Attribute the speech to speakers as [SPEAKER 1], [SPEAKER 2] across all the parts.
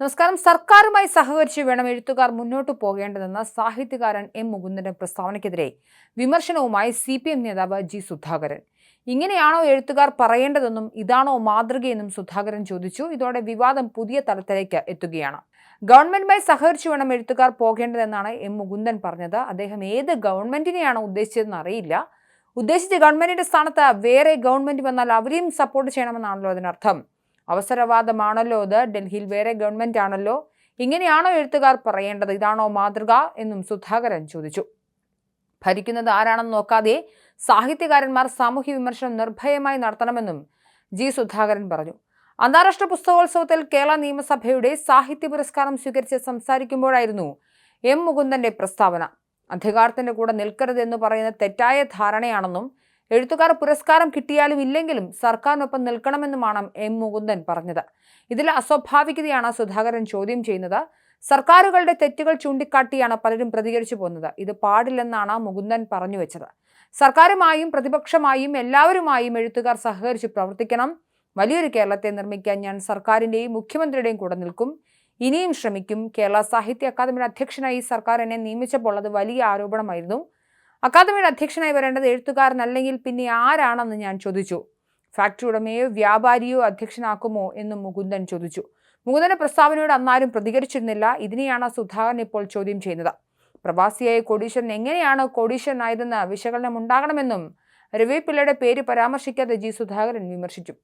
[SPEAKER 1] നമസ്കാരം. സർക്കാരുമായി സഹകരിച്ച് വേണം എഴുത്തുകാർ മുന്നോട്ടു പോകേണ്ടതെന്ന സാഹിത്യകാരൻ എം മുകുന്ദന്റെ പ്രസ്താവനയ്ക്കെതിരെ വിമർശനവുമായി സി പി എം നേതാവ് ജി സുധാകരൻ. ഇങ്ങനെയാണോ എഴുത്തുകാർ പറയേണ്ടതെന്നും ഇതാണോ മാതൃകയെന്നും സുധാകരൻ ചോദിച്ചു. ഇതോടെ വിവാദം പുതിയ തലത്തിലേക്ക് എത്തുകയാണ്. ഗവൺമെന്റുമായി സഹകരിച്ചു വേണം എഴുത്തുകാർ പോകേണ്ടതെന്നാണ് എം മുകുന്ദൻ പറഞ്ഞത്. അദ്ദേഹം ഏത് ഗവൺമെന്റിനെയാണ് ഉദ്ദേശിച്ചതെന്ന് അറിയില്ല. ഉദ്ദേശിച്ച ഗവൺമെന്റിന്റെ സ്ഥാനത്ത് വേറെ ഗവൺമെന്റ് വന്നാൽ അവരെയും സപ്പോർട്ട് ചെയ്യണമെന്നാണല്ലോ അതിനർത്ഥം. അവസരവാദമാണല്ലോ ഇത്? ഡൽഹിയിൽ വേറെ ഗവൺമെന്റ് ആണല്ലോ? ഇങ്ങനെയാണോ എഴുത്തുകാർ പറയേണ്ടത്? ഇതാണോ മാതൃക എന്നും സുധാകരൻ ചോദിച്ചു. ഭരിക്കുന്നത് ആരാണെന്ന് നോക്കാതെ സാഹിത്യകാരന്മാർ സാമൂഹ്യ വിമർശനം നിർഭയമായി നടത്തണമെന്നും ജി സുധാകരൻ പറഞ്ഞു. അന്താരാഷ്ട്ര പുസ്തകോത്സവത്തിൽ കേരള നിയമസഭയുടെ സാഹിത്യ പുരസ്കാരം സ്വീകരിച്ച് സംസാരിക്കുമ്പോഴായിരുന്നു എം മുകുന്ദന്റെ പ്രസ്താവന. അധികാരത്തിന്റെ കൂടെ നിൽക്കരുത് എന്ന് പറയുന്ന തെറ്റായ ധാരണയാണെന്നും എഴുത്തുകാർ പുരസ്കാരം കിട്ടിയാലും ഇല്ലെങ്കിലും സർക്കാരിനൊപ്പം നിൽക്കണമെന്നുമാണ് എം മുകുന്ദൻ പറഞ്ഞത്. ഇതിൽ അസ്വാഭാവികതയാണ് സുധാകരൻ ചോദ്യം ചെയ്യുന്നത്. സർക്കാരുകളുടെ തെറ്റുകൾ ചൂണ്ടിക്കാട്ടിയാണ് പലരും പ്രതികരിച്ചു പോകുന്നത്. ഇത് പാടില്ലെന്നാണ് മുകുന്ദൻ പറഞ്ഞു വെച്ചത്. സർക്കാരുമായും പ്രതിപക്ഷമായും എല്ലാവരുമായും എഴുത്തുകാർ സഹകരിച്ച് പ്രവർത്തിക്കണം. വലിയൊരു കേരളത്തെ നിർമ്മിക്കാൻ ഞാൻ സർക്കാരിന്റെയും മുഖ്യമന്ത്രിയുടെയും കൂടെ നിൽക്കും. ഇനിയും ശ്രമിക്കും. കേരള സാഹിത്യ അക്കാദമിയുടെ അധ്യക്ഷനായി സർക്കാർ എന്നെ നിയമിച്ചപ്പോൾ അത് വലിയ ആരോപണമായിരുന്നു. അക്കാദമിയുടെ അധ്യക്ഷനായി വരേണ്ടത് എഴുത്തുകാരനല്ലെങ്കിൽ പിന്നെ ആരാണെന്ന് ഞാൻ ചോദിച്ചു. ഫാക്ടറി ഉടമയോ വ്യാപാരിയോ അധ്യക്ഷനാക്കുമോ എന്നും മുകുന്ദൻ ചോദിച്ചു. മുകുന്ദന്റെ പ്രസ്താവനയോട് അന്നാരും പ്രതികരിച്ചിരുന്നില്ല. ഇതിനെയാണ് സുധാകരൻ ഇപ്പോൾ ചോദ്യം ചെയ്യുന്നത്. പ്രവാസിയായ കോടീശ്വരൻ എങ്ങനെയാണ് കോടീശ്വരനായതെന്ന് വിശകലനം ഉണ്ടാകണമെന്നും രവി പിള്ളയുടെ പേര് പരാമർശിക്കാതെ ജി സുധാകരൻ വിമർശിച്ചു.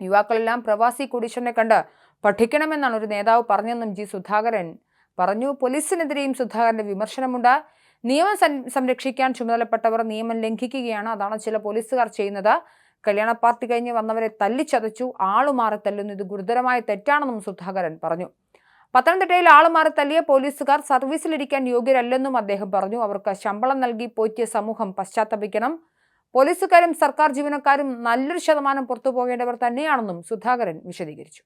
[SPEAKER 1] യുവാക്കളെല്ലാം പ്രവാസി കോടീശ്വരനെ കണ്ട് പഠിക്കണമെന്നാണ് ഒരു നേതാവ് പറഞ്ഞതെന്നും ജി സുധാകരൻ പറഞ്ഞു. പോലീസിനെതിരെയും സുധാകരന്റെ വിമർശനമുണ്ട്. നിയമം സംരക്ഷിക്കാൻ ചുമതലപ്പെട്ടവർ നിയമം ലംഘിക്കുകയാണ്. അതാണ് ചില പോലീസുകാർ ചെയ്യുന്നത്. കല്യാണ പാർട്ടി കഴിഞ്ഞ് വന്നവരെ തല്ലിച്ചതച്ചു. ആളുമാറി തല്ലുന്നു. ഇത് ഗുരുതരമായ തെറ്റാണെന്നും സുധാകരൻ പറഞ്ഞു. പത്തനംതിട്ടയിൽ ആളുമാറി തല്ലിയ പോലീസുകാർ സർവീസിലിരിക്കാൻ യോഗ്യരല്ലെന്നും അദ്ദേഹം പറഞ്ഞു. അവർക്ക് ശമ്പളം നൽകി പോറ്റിയ സമൂഹം പശ്ചാത്തപിക്കണം. പോലീസുകാരും സർക്കാർ ജീവനക്കാരും നല്ലൊരു ശതമാനം പുറത്തു പോകേണ്ടവർ തന്നെയാണെന്നും സുധാകരൻ വിശദീകരിച്ചു.